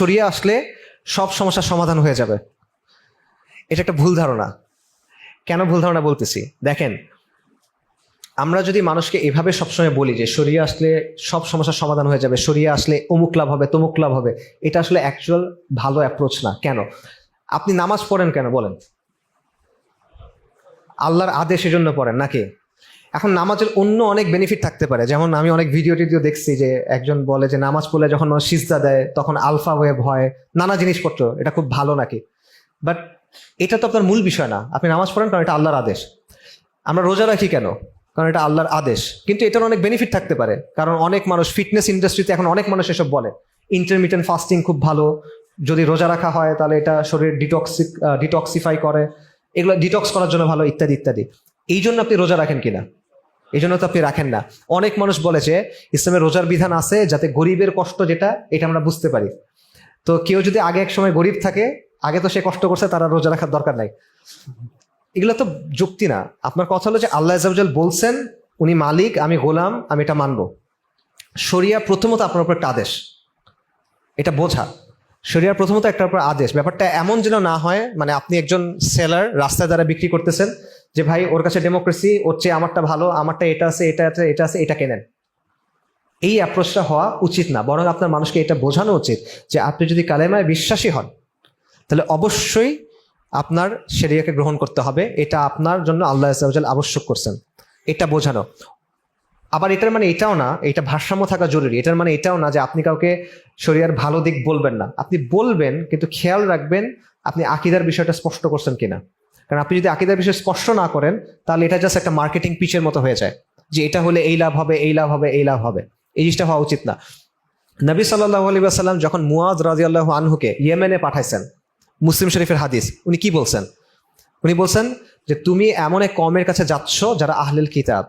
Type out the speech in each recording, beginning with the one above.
সরিয়ে আসলে সব সমস্যার সমাধান হয়ে যাবে। এটা একটা ভুল ধারণা। কেন ভুল ধারণা বলতেছি? দেখেন, আমরা যদি মানুষকে এভাবে সবসময় বলি যে সরিয়ে আসলে সব সমস্যার সমাধান হয়ে যাবে, সরিয়ে আসলে অমুক লাভ হবে, তমুক লাভ হবে, এটা আসলে অ্যাকচুয়াল ভালো অ্যাপ্রোচ না। কেন? আপনি নামাজ পড়েন কেন? বলেন। আল্লাহর আদেশের জন্য পড়েন নাকি? এখন নামাজের অন্য অনেক বেনিফিট থাকতে পারে। যেমন আমি অনেক ভিডিও টিডিও দেখছি যে একজন বলে যে নামাজ পড়লে যখন সিজদা দেয়, তখন আলফা ওয়েভ হয় নানা জিনিসপত্র, এটা খুব ভালো নাকি? বাট এটা তো আপনার মূল বিষয় না। আপনি নামাজ পড়েন কারণ এটা আল্লাহর আদেশ। আমরা রোজা রাখি কেন? কারণ এটা আল্লাহর আদেশ। কিন্তু এটার অনেক বেনিফিট থাকতে পারে। কারণ অনেক মানুষ ফিটনেস ইন্ডাস্ট্রিতে এখন অনেক মানুষ এসব বলে। ইন্টারমিডিয়েন্ট ফাস্টিং খুব ভালো। যদি রোজা রাখা হয়, তাহলে এটা শরীর ডিটক্সি ডিটক্সিফাই করে। এগুলো ডিটক্স করার জন্য ভালো, ইত্যাদি ইত্যাদি। এই জন্য আপনি রোজা রাখেন কিনা? এই জন্য তো আপনি রাখেন না। অনেক মানুষ বলে যে, ইসলামের রোজার বিধান আছে যাতে গরিবের কষ্ট যেটা, এটা আমরা বুঝতে পারি। তো কেউ যদি আগে এক সময় গরিব থাকে, আগে তো সে কষ্ট করছে, তারা রোজা রাখার দরকার নাই। এগুলো তো যুক্তি না। আপনার কথা হলো যে, আল্লাহ আজাল বলছেন, উনি মালিক, আমি গোলাম, আমি এটা মানবো। শরিয়া প্রথমত আপনার উপর একটা আদেশ। এটা বোঝা। শরিয়ার প্রথমত একটা উপর আদেশ। ব্যাপারটা এমন যেন না হয় মানে আপনি একজন সেলার, রাস্তায় দ্বারা বিক্রি করতেছেন যে ভাই, ওর কাছে ডেমোক্রেসি ওর চেয়ে আমারটা ভালো, আমারটা এটা আছে এটা আছে এটা আছে এটা কেনেন এই অ্যাপ্রোচটা হওয়া উচিত না, বরং আপনার মানুষকে এটা বোঝানো উচিত যে আপনি যদি কালেমায় বিশ্বাসী হন, তাহলে অবশ্যই আপনার সেরিয়াকে গ্রহণ করতে হবে। এটা আপনার জন্য আল্লাহ আজাল আবশ্যক করছেন। এটা বোঝানো। আবার এটার মানে এটাও না, এটা ভারসাম্য থাকা জরুরি। এটার মানে এটাও না যে আপনি কাউকে শরিয়ার ভালো দিক বলবেন না। আপনি বলবেন, কিন্তু খেয়াল রাখবেন আপনি আকিদার বিষয়টা স্পষ্ট করছেন কিনা। কারণ আপনি যদি আকিদার বিষয় স্পষ্ট না করেন, তাহলে এটা জাস্ট একটা মার্কেটিং পিচের মতো হয়ে যায়। যে এটা হলে এই লাভ হবে, এই লাভ হবে, এই লাভ হবে। এই জিনিসটা হওয়া উচিত না। নবী সাল্লাহ আলী আসাল্লাম যখন মুয়াদ রাজিয়াল্লাহ আনহুকে ইয়েমেনে পাঠাইছেন, মুসলিম শরীফের হাদিস, উনি কি বলছেন? উনি বলছেন যে, তুমি এমন এক কমের কাছে যাচ্ছ যারা আহলেল কিতাব।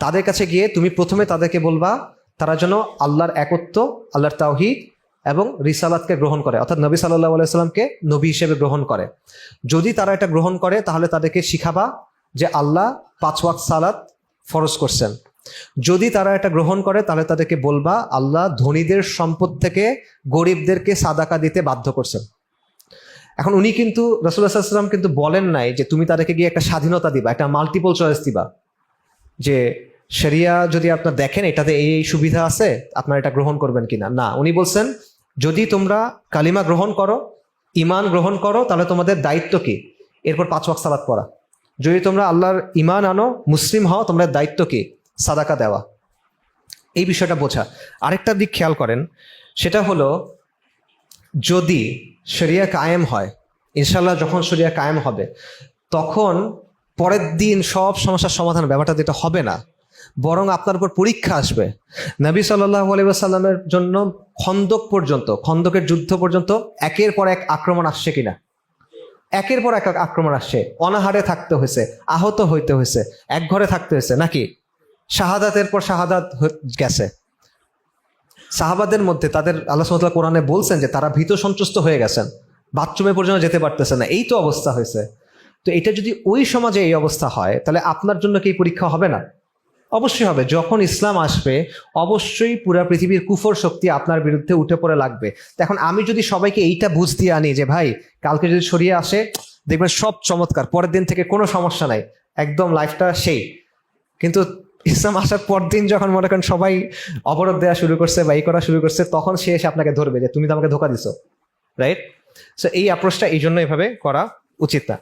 তাদের কাছে গিয়ে তুমি প্রথমে তাদেরকে বলবা, তারা যেন আল্লাহর একত্ব, আল্লাহর তাওহিদ এবং রিসালাতকে গ্রহণ করে, অর্থাৎ নবী সাল্লাহ আলাইসাল্লামকে নবী হিসেবে গ্রহণ করে। যদি তারা এটা গ্রহণ করে, তাহলে তাদেরকে শিখাবা যে আল্লাহ পাঁচ ওয়াক্ত সালাত ফরজ করছেন। যদি তারা এটা গ্রহণ করে, তাহলে তাদেরকে বলবা, আল্লাহ ধনীদের সম্পদ থেকে গরিবদেরকে সাদাকা দিতে বাধ্য করছেন। এখন উনি কিন্তু রসুল্লাহাম কিন্তু বলেন নাই যে তুমি তাদেরকে গিয়ে একটা স্বাধীনতা দিবা, একটা মাল্টিপল চয়েস দিবা। যে শরিয়া যদি আপনার দেখেন, এটাতে এই সুবিধা আছে, আপনার এটা গ্রহণ করবেন কিনা? না, উনি বলছেন যদি তোমরা কালিমা গ্রহণ করো ইমান গ্রহণ করো, তাহলে তোমাদের দায়িত্ব কি? এরপর পাঁচ ওয়াক্ত সালাত পড়া। যদি তোমরা আল্লাহর ইমান আনো, মুসলিম হও তোমাদের দায়িত্ব কি? সাদাকা দেওয়া। এই বিষয়টা বোঝা। আরেকটা দিক খেয়াল করেন, সেটা হলো যদি শরিয়া কায়েম হয় ইনশাল্লাহ যখন শরিয়া কায়েম হবে, তখন পরের দিন সব সমস্যার সমাধান ব্যাপারটা যেটা হবে না বরং আপনার উপর পরীক্ষা আসবে। নবী সাল্লাহ আলাইসাল্লামের জন্য খন্দক পর্যন্ত, খন্দকের যুদ্ধ পর্যন্ত একের পর এক আক্রমণ আসছে কিনা? একের পর এক আক্রমণ আসছে। অনাহারে থাকতে হয়েছে, আহত হইতে হয়েছে, এক ঘরে থাকতে হয়েছে নাকি? শাহাদাতের পর শাহাদাত গেছে। সাহাবাদের মধ্যে তাদের আল্লাহ সাল্লাহ কোরআনে বলছেন যে তারা ভীত সন্ত্রস্ত হয়ে গেছেন, বাথরুমে পর্যন্ত যেতে পারতেছে না, এই তো অবস্থা হয়েছে। তো এটা যদি ওই সমাজে এই অবস্থা হয়, তাহলে আপনার জন্য কি পরীক্ষা হবে না? অবশ্যই হবে। যখন ইসলাম আসবে, অবশ্যই পুরা পৃথিবীর কুফর শক্তি আপনার বিরুদ্ধে উঠে পড়ে লাগবে। এখন আমি যদি সবাইকে এইটা বুঝ দিয়ে আনি যে, ভাই, কালকে যদি সরিয়ে আসে, দেখবেন সব চমৎকার। পরের দিন থেকে কোনো সমস্যা নাই। একদম লাইফটা সেই। কিন্তু ইসলাম আসার পর দিন যখন মনে করেন সবাই অবরোধ দেওয়া শুরু করছে বা এই করা শুরু করছে, তখন সে এসে আপনাকে ধরবে যে, তুমি তো আমাকে ধোকা দিছো। রাইট সো এই অ্যাপ্রোচটা এই জন্য এভাবে করা উচিত না।